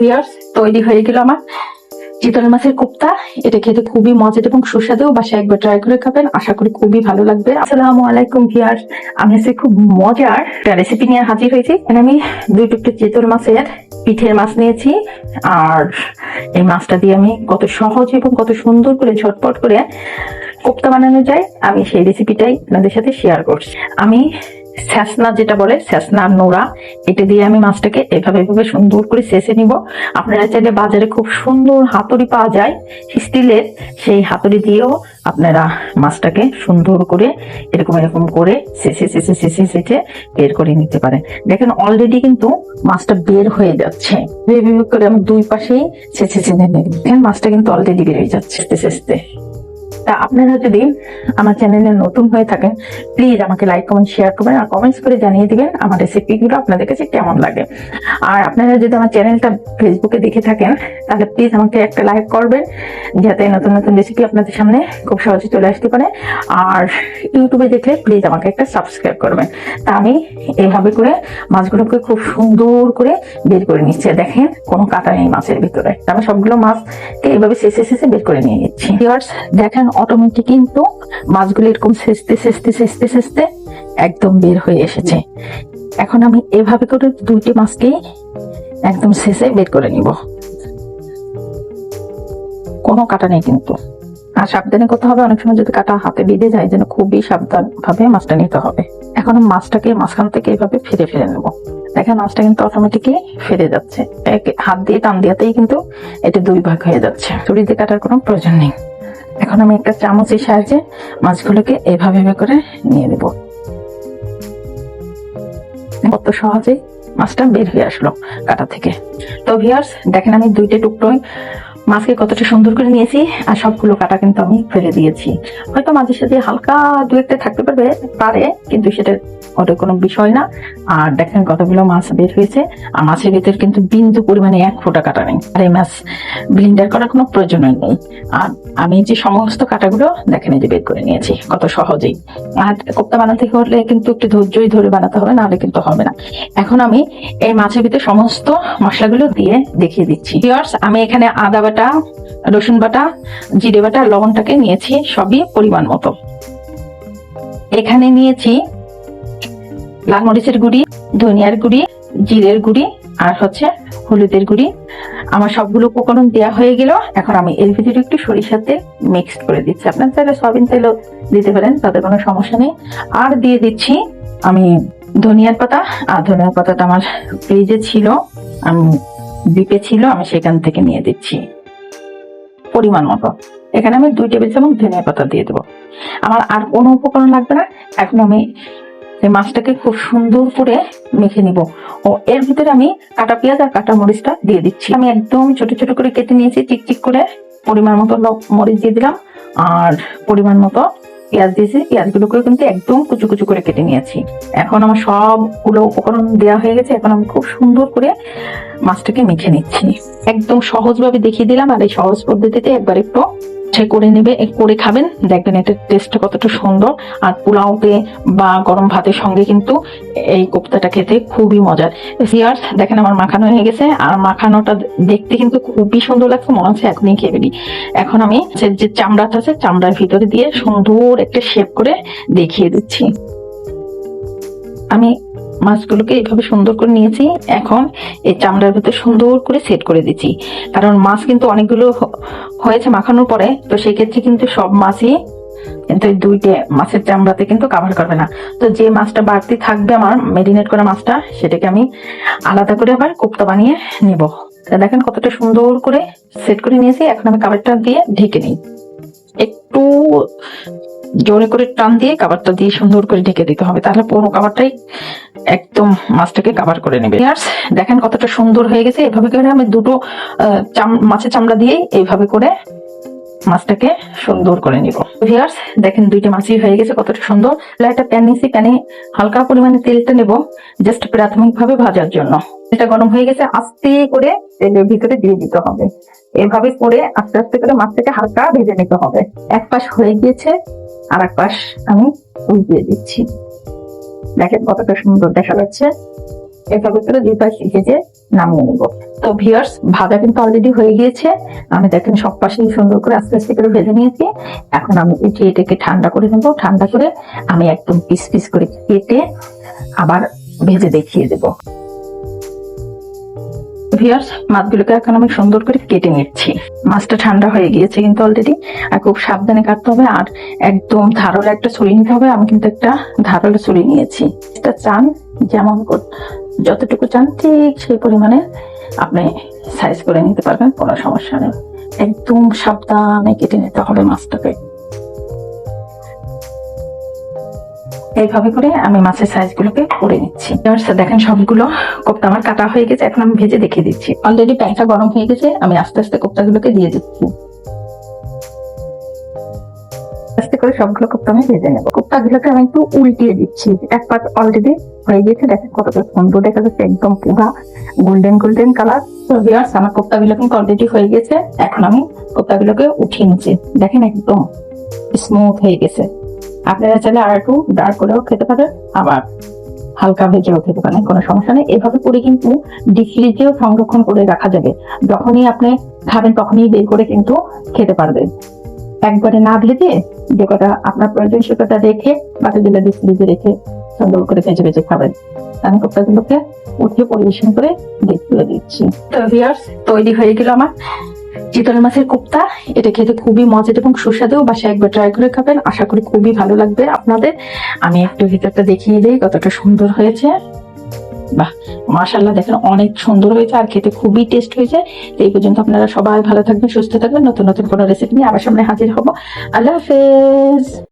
Viewers তৈরি হয়ে গেল আমার। চিতল মাছের কোপ্তা, এটা খেতে খুবই মজার এবং সুস্বাদু বাসায় একবার ট্রাই করে খাবেন, আশা করি খুবই ভালো লাগবে। আসসালামু আলাইকুম ভিউয়ার্স আমি আজকে খুব মজার একটা রেসিপি নিয়ে হাজির হয়েছি। এখানে আমি দুই টুকরো চিতল মাছের পিঠের মাছ নিয়েছি, আর এই মাছটা দিয়ে আমি কত সহজ এবং কত সুন্দর করে ঝটপট করে কোপ্তা বানানো যায়। আমি সেই রেসিপিটাই আপনাদের সাথে শেয়ার করছি। আমি স্যাসনা যেটা বলে স্যাসনা নোড়া, এটা দিয়ে আমি মাছটাকে এভাবে এভাবে সুন্দর করে শেষে নিব। আপনারা চাইলে বাজারে খুব সুন্দর হাতুড়ি পাওয়া যায়, স্টিলের সেই হাতুড়ি দিয়েও আপনারা মাছটাকে সুন্দর করে এরকম এরকম করে শেষে শেষে শেষে শেষে বের করে নিতে পারেন। দেখেন অলরেডি কিন্তু মাছটা বের হয়ে যাচ্ছে। করে আমি দুই পাশেই নেব। দেখেন মাছটা কিন্তু অলরেডি বের হয়ে যাচ্ছে শেষে। তা আপনারা যদি আমার চ্যানেলে নতুন হয়ে থাকেন প্লিজ আমাকে লাইক কমেন্ট শেয়ার করবেন আর কমেন্টস করে জানিয়ে দিবেন আমার রেসিপিগুলো আপনাদের কাছে কেমন লাগে। আর আপনারা যদি আমার চ্যানেলটা ফেসবুকে দেখে থাকেন, তাহলে প্লিজ আমাকে একটা লাইক করবেন, যাতে নতুন নতুন রেসিপি আপনাদের সামনে খুব সহজে চলে আসতে পারে। আর ইউটিউবে দেখলে প্লিজ আমাকে একটা সাবস্ক্রাইব করবেন। তা আমি এইভাবে করে মাছগুলোকে খুব সুন্দর করে বের করে নিচ্ছি। দেখেন কোনো কাটা নেই মাছের ভিতরে। তা আমি সবগুলো মাছকে এইভাবে শেষে শেষে বের করে নিয়ে নিচ্ছি। দেখেন অটোমেটিক কিন্তু মাছগুলো এরকম সেচতে সেচতে সেচতে সেচতে একদম বের হয়ে এসেছে। এখন আমি এভাবে করে দুইটি মাছকেই একদম শেষে বের করে নিব। কোনো কাটা নেই কিন্তু। আর সাবধানে করতে হবে, অনেক সময় যদি কাটা হাতে বেঁধে যায়, যেন খুবই সাবধান ভাবে মাছটা নিতে হবে। এখন মাছটাকে মাঝখান থেকে এভাবে ফিরে ফিরে নেব। দেখেন, মাছটা কিন্তু অটোমেটিকলি ফিরে যাচ্ছে। হাত দিয়ে টান দিয়াতেই কিন্তু এটা দুই ভাগ হয়ে যাচ্ছে। ছুরি দিয়ে কাটার কোনো প্রয়োজন নেই। এখন আমি একটা চামচের সাহায্যে মাছগুলোকে এভাবে এভাবে করে নিয়ে নেব। কত সহজে মাছটা বের হয়ে আসলো কাটা থেকে। তো ভিয়ার্স দেখেন আমি দুইটা টুকরোই মাছকে কতটা সুন্দর করে নিয়েছি আর সবগুলো কাটা কিন্তু আমি ফেলে দিয়েছি। হয়তো মাঝে সাথে হালকা দু একটা থাকতে পারবে, পারে, কিন্তু সেটা ওটা কোনো বিষয় না। আর দেখেন কতগুলো মাছ বের হয়েছে। আর মাছের ভিতর কিন্তু বিন্দু পরিমাণে এক ফোঁটা কাটা নেই। আর এই মাছ ব্লিন্ডার করার কোনো প্রয়োজন নেই। আর আমি যে সমস্ত কাটাগুলো দেখেন এই যে বের করে নিয়েছি, কত সহজেই। আর কোপ্তা বানাতে হলে কিন্তু একটু ধৈর্যই ধরে বানাতে হবে, নাহলে কিন্তু হবে না। এখন আমি এই মাছের ভিতরে সমস্ত মশলাগুলো দিয়ে দেখিয়ে দিচ্ছি। আমি এখানে আদা বাটা, রসুন বাটা, জিরে বাটা, লবণটাকে নিয়েছি সবই পরিমাণ মতো। এখানে নিয়েছি লাল মরিচের গুঁড়ি, ধনিয়ার গুঁড়ি, জিরের গুঁড়ি আর হচ্ছে হলুদের গুঁড়ি। আমার সবগুলো উপকরণ দেওয়া হয়ে গেল। এখন আমি এর ভিতরে একটু সরিষার তেল মিক্সড করে দিচ্ছি। আপনার চাইলে সয়াবিন তেলও দিতে পারেন, তাতে কোনো সমস্যা নেই। আর দিয়ে দিচ্ছি আমি ধনিয়ার পাতা। আর ধনিয়ার পাতাটা আমার ফ্রিজে ছিল, আমি ডিপে ছিল, আমি সেখান থেকে নিয়ে দিচ্ছি পরিমাণ মতো। এখানে আমি দুই টেবিল চামচ ধনিয়া পাতা দিয়ে দেবো। আমার আর কোনো উপকরণ লাগবে না। এখন আমি এই মাছটাকে খুব সুন্দর করে মেখে নিব। ও, এর ভিতরে আমি কাটা পেঁয়াজ আর কাটা মরিচটা দিয়ে দিচ্ছি। আমি একদম ছোট ছোট করে কেটে নিয়েছি, চিকচিক করে। পরিমাণ মতো মরিচ দিয়ে দিলাম আর পরিমাণ মতো পেঁয়াজ দিয়েছি। পেঁয়াজগুলোকে কিন্তু একদম কুচু কুচু করে কেটে নিয়েছি। এখন আমার সবগুলো উপকরণ দেওয়া হয়ে গেছে। এখন আমি খুব সুন্দর করে মাছটাকে মেখে নিচ্ছি। একদম সহজভাবে দেখিয়ে দিলাম আর এই সহজ পদ্ধতিতে একবার একটু সে করে নেবে করে খাবেন। দেখবেন এটার টেস্টটা কতটা সুন্দর। আর পোলাওতে বা গরম ভাতের সঙ্গে কিন্তু এই কোপ্তাটা খেতে খুবই মজার। সিয়ার্স দেখেন আমার মাখানো হয়ে গেছে। আর মাখানোটা দেখতে কিন্তু খুবই সুন্দর লাগছে, মনে হচ্ছে এখনই খেয়ে ফেলি। এখন আমি যে চামড়াটা আছে, চামড়ার ভিতরে দিয়ে সুন্দর একটা শেপ করে দেখিয়ে দিচ্ছি। আমি মাছগুলোকে এইভাবে সুন্দর করে নিয়েছি। এখন এই চামড়ার ভিতরে সুন্দর করে সেট করে দিচ্ছি। কারণ মাছ কিন্তু অনেকগুলো হয়েছে মাখানোর পরে, তো সেই ক্ষেত্রে কিন্তু সব মাছই কিন্তু এই দুইটে মাছের চামড়াতে কিন্তু কাভার করবে না। তো যে মাছটা বাড়তি থাকবে আমার মেরিনেট করা মাছটা, সেটাকে আমি আলাদা করে আবার কোপ্তা বানিয়ে নেব। দেখেন কতটা সুন্দর করে সেট করে নিয়েছি। এখন আমি কাভারটা দিয়ে ঢেকে নিই। একটু জোরে করে টান দিয়ে কাবারটা দিয়ে সুন্দর করে ঢেকে দিতে হবে। তাহলে পুরো কাবারটাই একদম মাছটাকে কাভার করে নেবে। Viewers, দেখেন কতটা সুন্দর হয়ে গেছে। এভাবে করে আমি দুটো মাছের চামড়া দিয়ে এইভাবে করে মাছটাকে সুন্দর করে নিব। ভিয়ার্স দেখেন দুইটা মাছই হয়ে গেছে কতটা সুন্দর। একটা প্যান নিয়েছি প্যানে হালকা পরিমাণে তেলটা নেব জাস্ট প্রাথমিক ভাবে ভাজার জন্য। এটা গরম হয়ে গেছে আস্তে করে তেলের ভিতরে দিয়ে দিতে হবে। এভাবে করে আস্তে আস্তে করে মাছটাকে হালকা ভেজে নিতে হবে। এক পাশ হয়ে গিয়েছে আর এক পাশ আমি উল্টিয়ে দিচ্ছি। দেখেন কতটা সুন্দর দেখা যাচ্ছে। এভাবে করে দুই পাশ ভেজে নামিয়ে নিব। তো ভিউয়ার্স ভাজা কিন্তু অলরেডি হয়ে গিয়েছে। আমি দেখেন সব পাশেই সুন্দর করে আস্তে আস্তে করে ভেজে নিয়েছি। এখন আমি এটি এটাকে ঠান্ডা করে নেব। ঠান্ডা করে আমি একদম পিস পিস করে কেটে আবার ভেজে দেখিয়ে দেবো। ভিউয়ার্স মাছগুলোকে এখন আমি সুন্দর করে কেটে নিচ্ছি। মাছটা ঠান্ডা হয়ে গিয়েছে কিন্তু অলরেডি আর খুব সাবধানে কাটতে হবে। আর একদম ধারালো একটা ছুরি নিতে হবে। আমি কিন্তু একটা ধারালো ছুরি নিয়েছি। এটা চান, যেমন যতটুকু চান ঠিক সেই পরিমাণে আপনি সাইজ করে নিতে পারবেন, কোনো সমস্যা নেই। একদম সাবধানে কেটে নিতে হবে মাছটাকে। এইভাবে করে আমি মাছের সাইজ গুলোকে করে নিচ্ছি। এবার দেখেন সবগুলো কোপ্তা আমার কাটা হয়ে গেছে, এখন আমি ভেজে দেখিয়ে দিচ্ছি। অলরেডি প্যানটা গরম হয়ে গেছে, আমি আস্তে আস্তে কোপ্তা গুলোকে দিয়ে দিচ্ছি। আস্তে করে সবগুলো কোপ্তা আমি ভেজে নেব। কোপ্তা গুলোকে আমি একটু উল্টিয়ে দিচ্ছি। এক পাট অলরেডি হয়ে গেছে, দেখেন কতটা সুন্দর, দেখা যাচ্ছে একদম পুরা গোল্ডেন গোল্ডেন কালার তো ভিউয়ার্স আমার কোপ্তা গুলো কিন্তু অলরেডি হয়ে গেছে, এখন আমি কোপ্তা গুলোকে উঠিয়ে নিচ্ছি। দেখেন একদম স্মুথ হয়ে গেছে। আপনারা চাইলে আর একটু ডার্ক করেও খেতে পারেন, আবার হালকা ভেজেও খেতে পারেন, কোনো সমস্যা নেই। এভাবে করে কিন্তু ডিপ ফ্রিজেও সংরক্ষণ করে রাখা যাবে। যখনই আপনি খাবেন, তখনই বের করে কিন্তু খেতে পারবেন। একবারে না ভেজে যে কটা আপনার প্রয়োজন সে কটা রেখে বাকি ডিপ ফ্রিজে রেখে সুন্দর করে ভেজে ভেজে খাবেন। আমি কোপ্তাগুলোকে উঠিয়ে পরিবেশন করে দেখিয়ে দিচ্ছি। তো তৈরি হয়ে গেল আমার চিতল মাছের কোপ্তা, এটা খেতে খুবই মজার এবং সুস্বাদু বাসায় একবার ট্রাই করে খাবেন, আশা করি খুবই ভালো লাগবে আপনাদের। আমি একটু ভিতরটা দেখিয়ে দিই, কতটা সুন্দর হয়েছে। বাহ মাশাল্লাহ দেখেন অনেক সুন্দর হয়েছে আর খেতে খুবই টেস্ট হয়েছে। এই পর্যন্ত আপনারা সবাই ভালো থাকবেন, সুস্থ থাকবেন। নতুন নতুন কোনো রেসিপি নিয়ে আবার সামনে হাজির হব। আল্লাহ হাফেজ।